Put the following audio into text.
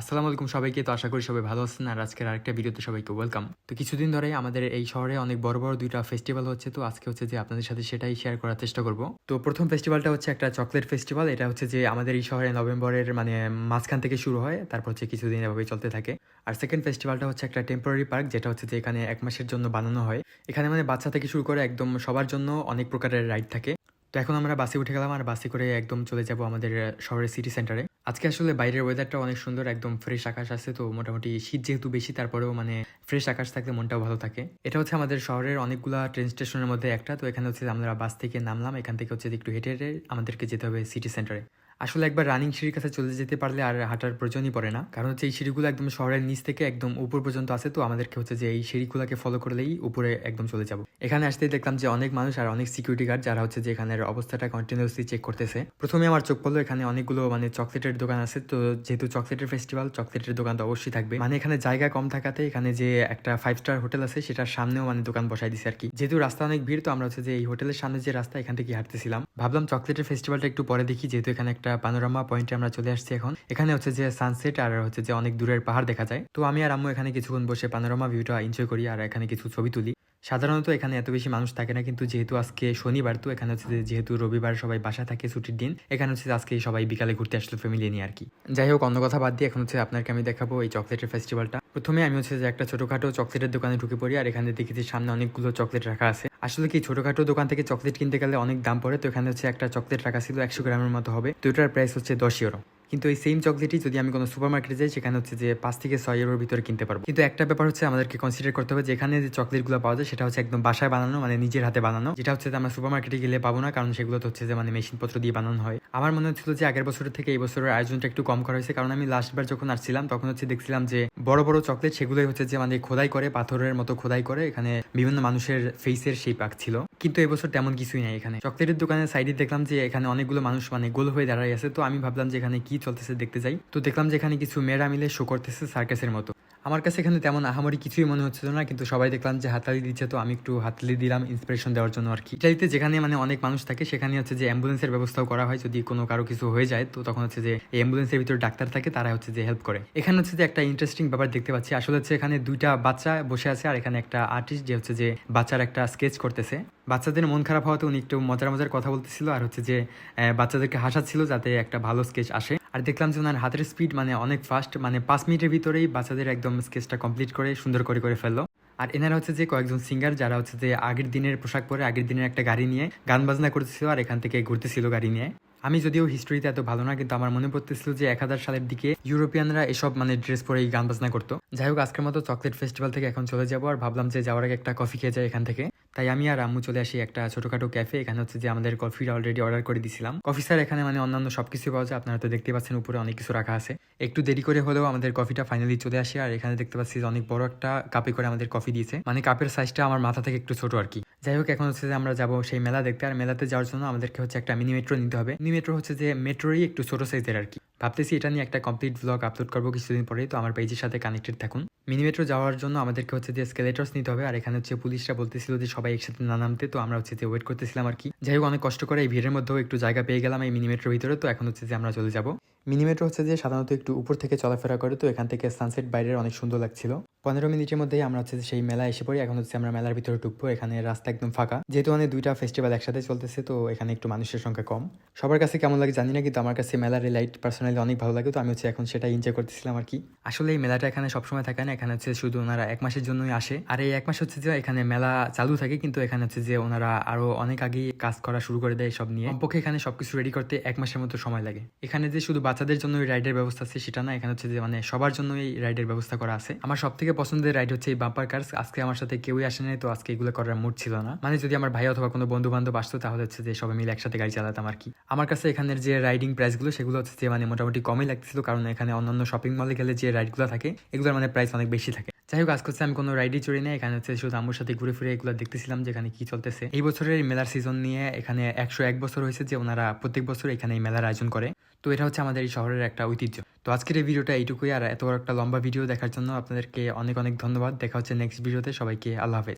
আসসালামু আলাইকুম সবাইকে। তো আশা করি সবাই ভালো আছেন। আর আজকের আরেকটা ভিডিওতে সবাইকে ওয়েলকাম। তো কিছুদিন ধরে আমাদের এই শহরে অনেক বড় বড় দুইটা ফেস্টিভ্যাল হচ্ছে। তো আজকে হচ্ছে যে আপনাদের সাথে সেটাই শেয়ার করার চেষ্টা করব। তো প্রথম ফেস্টিভ্যালটা হচ্ছে একটা চকলেট ফেস্টিভ্যাল এটা হচ্ছে যে আমাদের এই শহরে নভেম্বরের মানে মাঝখান থেকে শুরু হয়। তারপর হচ্ছে কিছুদিন এভাবে চলতে থাকে। আর সেকেন্ড ফেস্টিভ্যালটা হচ্ছে একটা টেম্পোরারি পার্ক যেটা হচ্ছে যে এখানে এক মাসের জন্য বানানো হয়। এখানে মানে বাচ্চা থেকে শুরু করে একদম সবার জন্য অনেক প্রকারের রাইড থাকে। তো এখন আমরা বাসে উঠে গেলাম। আর বাসে করে একদম চলে যাব আমাদের শহরের সিটি সেন্টারে আজকে আসলে বাইরের ওয়েদারটা অনেক সুন্দর, একদম ফ্রেশ আকাশ আছে, তো মোটামুটি শীত যেহেতু বেশি, তারপরেও মানে ফ্রেশ আকাশ থাকলে মনটাও ভালো থাকে। এটা হচ্ছে আমাদের শহরের অনেকগুলা ট্রেন স্টেশনের মধ্যে একটা, তো এখানে হচ্ছে আমরা বাস থেকে নামলাম, এখান থেকে হচ্ছে একটু হেঁটে হেঁটে আমাদেরকে যেতে হবে সিটি সেন্টারে আসলে একবার রানিং সিঁড়ির কাছে চলে যেতে পারলে আর হাঁটার প্রয়োজনই পড়ে না। কারণ হচ্ছে এই সিঁড়িগুলো একদম শহরের নিচ থেকে একদম উপর পর্যন্ত আছে, তো আমাদেরকে হচ্ছে যে এই সিঁড়িগুলোকে ফলো করলেই উপরে একদম চলে যাব। এখানে আসতেই দেখলাম যে অনেক মানুষ আর অনেক সিকিউরিটি গার্ড যারা হচ্ছে যে এখানের অবস্থাটা কন্টিনিউসলি চেক করতেছে। প্রথমে আমার চোখ পড়ল, এখানে অনেকগুলো মানে চকলেটের দোকান আছে, তো যেহেতু চকলেটের ফেস্টিভ্যাল চকলেটের দোকান তো অবশ্যই থাকবে। মানে এখানে জায়গা কম থাকাতে এখানে যে একটা ফাইভ স্টার হোটেল আছে, সেটার সামনেও মানে দোকান বসাই দিছে আর কি যেহেতু রাস্তা অনেক ভিড়, তো আমরা হচ্ছে যে এই হোটেলের সামনে যে রাস্তা, এখান থেকে হাঁটতেছিলাম। ভাবলাম চকলেটের ফেস্টিভ্যালটা একটু পরে দেখি, যেহেতু এখানে একটা পানোরামা পয়েন্টে আমরা চলে আসছি এখন। এখানে হচ্ছে যে সানসেট আর হচ্ছে যে অনেক দূরের পাহাড় দেখা যায়। তো আমি আর আম্মু এখানে কিছুক্ষণ বসে পানোরামা ভিউটা এনজয় করি আর এখানে কিছু ছবি তুলি। সাধারণত এখানে এত বেশি মানুষ থাকে না, কিন্তু যেহেতু আজকে শনিবার, তো এখানে হচ্ছে যেহেতু রবিবার সবাই বাসা থাকে ছুটির দিন, এখানে হচ্ছে আজকে সবাই বিকালে ঘুরতে আসলো ফ্যামিলি নিয়ে আর কি যাই হোক, অন্য কথা বাদ দিয়ে এখন হচ্ছে আপনাকে আমি দেখাবো এই চকলেটের ফেস্টিভ্যালটা প্রথমে আমি হচ্ছে যে একটা ছোটখাটো চকলেটের দোকানে ঢুকে পড়ি, আর এখানে দেখেছি সামনে অনেকগুলো চকলেট রাখা আছে। আসলে কি, ছোটখাটো দোকান থেকে চকলেট কিনতে গেলে অনেক দাম পড়ে, তো এখানে হচ্ছে একটা চকলেট রাখা ছিল একশো গ্রামের মতো হবে, তো এটার প্রাইস হচ্ছে দশ ইউরো কিন্তু এই সেম চকলেটই যদি আমি কোনো সুপার মার্কেটে যাই, সেখানে হচ্ছে যে পাঁচ থেকে ছয় ইউরোর ভিতরে কিনতে পারব। কিন্তু একটা ব্যাপার হচ্ছে আমাদেরকে কনসিডার করতে হবে যে এখানে যে চকলেটগুলো পাওয়া যায়, সেটা হচ্ছে একদম বাসায় বানানো মানে নিজের হাতে বানানো। যেটা হচ্ছে আমরা সুপার মার্কেটে গেলে পাবো না, কারণ সেগুলো হচ্ছে যে মানে মেশিনপত্র দিয়ে বানানো হয়। আমার মনে হচ্ছিল যে আগের বছরের থেকে এই বছরের আয়োজনটা একটু কম করা হয়েছে, কারণ আমি লাস্টবার যখন আসছিলাম, তখন হচ্ছে দেখছিলাম যে বড় বড় চকলেট সেগুলোই হচ্ছে যে মানে খোদাই করে, পাথরের মতো খোদাই করে, এখানে বিভিন্ন মানুষের ফেসের সেই পাক ছিল কিন্তু এবছর তেমন কিছুই নাই এখানে। চকলেটের দোকানের সাইডে দেখলাম যে এখানে অনেকগুলো মানুষ মানে গোল হয়ে দাঁড়াই আছে, তো আমি ভাবলাম যে এখানে কি চলতেছে, দেখতে যাই। তো দেখলাম যে এখানে কিছু মেয়েরা মিলে শো করতেছে সার্কাসের মতো। আমার কাছে এখানে তেমন আহামরি কিছুই মনে হচ্ছিল না, কিন্তু সবাই দেখলাম যে হাতালি দিচ্ছে, তো আমি একটু হাততালি দিলাম ইন্সপিরেশন দেওয়ার জন্য আর কি। ইটালিতে যেখানে মানে অনেক মানুষ থাকে, সেখানে হচ্ছে যে অ্যাম্বুলেন্সের ব্যবস্থাও করা হয়। যদি কোনো কারও কিছু হয়ে যায়, তো তখন হচ্ছে যে অ্যাম্বুলেন্সের ভিতরে ডাক্তার থাকে তারা হচ্ছে যে হেল্প করে। এখানে হচ্ছে যে একটা ইন্টারেস্টিং ব্যাপার দেখতে পাচ্ছি। আসলে হচ্ছে এখানে দুইটা বাচ্চা বসে আছে, আর এখানে একটা আর্টিস্ট যে হচ্ছে যে বাচ্চার একটা স্কেচ করতেছে। বাচ্চাদের মন খারাপ হওয়াতে উনি একটু মজার মজার কথা বলতেছিল, আর হচ্ছে যে বাচ্চাদেরকে হাসাচ্ছিল যাতে একটা ভালো স্কেচ আসে। আর দেখলাম যে ওনার হাতের স্পিড মানে অনেক ফাস্ট মানে পাঁচ মিনিটের ভিতরেই বাচ্চাদের একদম স্কেচটা কমপ্লিট করে সুন্দর করে করে ফেলল। আর এনারা হচ্ছে যে কয়েকজন সিঙ্গার যারা হচ্ছে যে আগের দিনের পোশাক পরে আগের দিনের একটা গাড়ি নিয়ে গান বাজনা করতেছিল আর এখান থেকে ঘুরতেছিল গাড়ি নিয়ে। আমি যদিও হিস্ট্রিতে এত ভালো না, কিন্তু আমার মনে পড়তেছিল যে এক হাজার সালের দিকে ইউরোপিয়ানরা এসব মানে ড্রেস পরে গান বাজনা করতো। যাই হোক, আজকের মতো চকলেট ফেস্টিভ্যাল থেকে এখন চলে যাব আর ভাবলাম যে যাওয়ার আগে একটা কফি খেয়ে যায় এখান থেকে। তাই আমি আর আম্মু চলে আসি একটা ছোটখাটো ক্যাফে এখানে হচ্ছে যে আমাদের কফিটা অলরেডি অর্ডার করে দিছিলাম। কফি স্যার এখানে মানে অন্যান্য সবকিছু পাওয়া যায়, আপনারা তো দেখতে পাচ্ছেন উপরে অনেক কিছু রাখা আছে। একটু দেরি করে হলেও আমাদের কফিটা ফাইনালি চলে আসে, আর এখানে দেখতে পাচ্ছি অনেক বড় একটা কাপে করে আমাদের কফি দিয়েছে। মানে কাপের সাইজটা আমার মাথা থেকে একটু ছোট আর কি। যাই হোক, এখন হচ্ছে যে আমরা যাব সেই মেলা দেখতে, আর মেলাতে যাওয়ার জন্য আমাদেরকে হচ্ছে একটা মিনি মেট্রো নিতে হবে। মিনি মেট্রো হচ্ছে যে মেট্রোরই একটু ছোট সাইজের আর কি। ভাবতেছি এটা নিয়ে একটা কমপ্লিট ব্লগ আপলোড করব কিছুদিন পরে তো আমার পেজের সাথে কানেক্টেড থাকুন। মিনি মেট্রো যাওয়ার জন্য আমাদেরকে হচ্ছে যে স্কেলেটার্স নিতে হবে। আর এখানে হচ্ছে পুলিশরা বলতেছিল যে সবাই একসাথে না নামতে, তো আমরা হচ্ছে যে ওয়েট করতেছিলাম আর কি। যাই হোক, অনেক কষ্ট করে এই ভিড়ের মধ্যেও একটু জায়গা পেয়ে গেলাম এই মিনি মেট্রোর ভিতরে, তো এখন হচ্ছে যে আমরা চলে যাব। মিনি মেট্রো হচ্ছে যে সাধারণত একটু উপর থেকে চলাফেরা করে, তো এখান থেকে সানসেট বাইরের অনেক সুন্দর লাগছিল। পনেরো মিনিটের মধ্যেই আমরা হচ্ছে সেই মেলা এসে পড়ি। এখন হচ্ছে আমরা মেলার ভিতরে ঢুকবো। এখানে রাস্তা একদম ফাঁকা। যেহেতু মানে দুইটা ফেস্টিভ্যাল একসাথে চলতেছে, তো এখানে একটু মানুষের সংখ্যা কম। সবার কাছে কেমন লাগে জানি না, কিন্তু আমার কাছে মেলার লাইট পার্সোনালি অনেক ভালো লাগে। তো আমি হচ্ছে এখন সেটা এনজয় করতেছিলাম আর কি। আসলে এই মেলাটা এখানে সবসময় থাকে না। এখানে হচ্ছে শুধু ওনারা এক মাসের জন্যই আসে। আর এই এক মাস হচ্ছে যে এখানে মেলা চালু থাকে, কিন্তু এখানে হচ্ছে যে ওনারা আরও অনেক আগেই কাজ করা শুরু করে দেয় সব নিয়ে। কমপক্ষে এখানে সবকিছু রেডি করতে এক মাসের মতো সময় লাগে। এখানে যে শুধু বাচ্চাদের জন্য রাইডের ব্যবস্থা আছে, সেটা না। এখানে হচ্ছে যে মানে সবার জন্য এই রাইডের ব্যবস্থা করা আছে। আমার সব থেকে পছন্দের রাইড হচ্ছে এই বাম্পার কার্স আজকে আমার সাথে কেউই আসে নাই, তো আজকে এগুলো করার মুড ছিল না। মানে যদি আমার ভাই অথবা কোনো বন্ধু বান্ধব আসতো, তাহলে হচ্ছে যে সবাই মিলে একসাথে গাড়ি চালাতাম আর কি। আমার কাছে এখানের যে রাইডিং প্রাইসগুলো সেগুলো হচ্ছে যে মানে মোটামুটি কমই লাগছিল কারণ এখানে অন্যান্য শপিং মলে গেলে যে রাইডগুলো থাকে, এগুলোর মানে প্রাইস অনেক বেশি থাকে। যাই হোক, আজকে হচ্ছে আমি কোনো রাইডই চড়ি না এখানে হচ্ছে শুধু আমার সাথে ঘুরে ফিরে এগুলো দেখতেছিলাম, যে এখানে কি চলতেছে। এই বছরের মেলার সিজন নিয়ে এখানে একশো এক বছর হয়েছে যে ওনারা প্রত্যেক বছর এখানে এই মেলার আয়োজন করে। তো এটা হচ্ছে আমাদের এই শহরের একটা ঐতিহ্য। তো আজকের এই ভিডিওটা এইটুকুই। আর এত একটা লম্বা ভিডিও দেখার জন্য আপনাদেরকে অনেক অনেক ধন্যবাদ। দেখা হচ্ছে নেক্সট ভিডিওতে। সবাইকে আল্লাহ হাফেজ।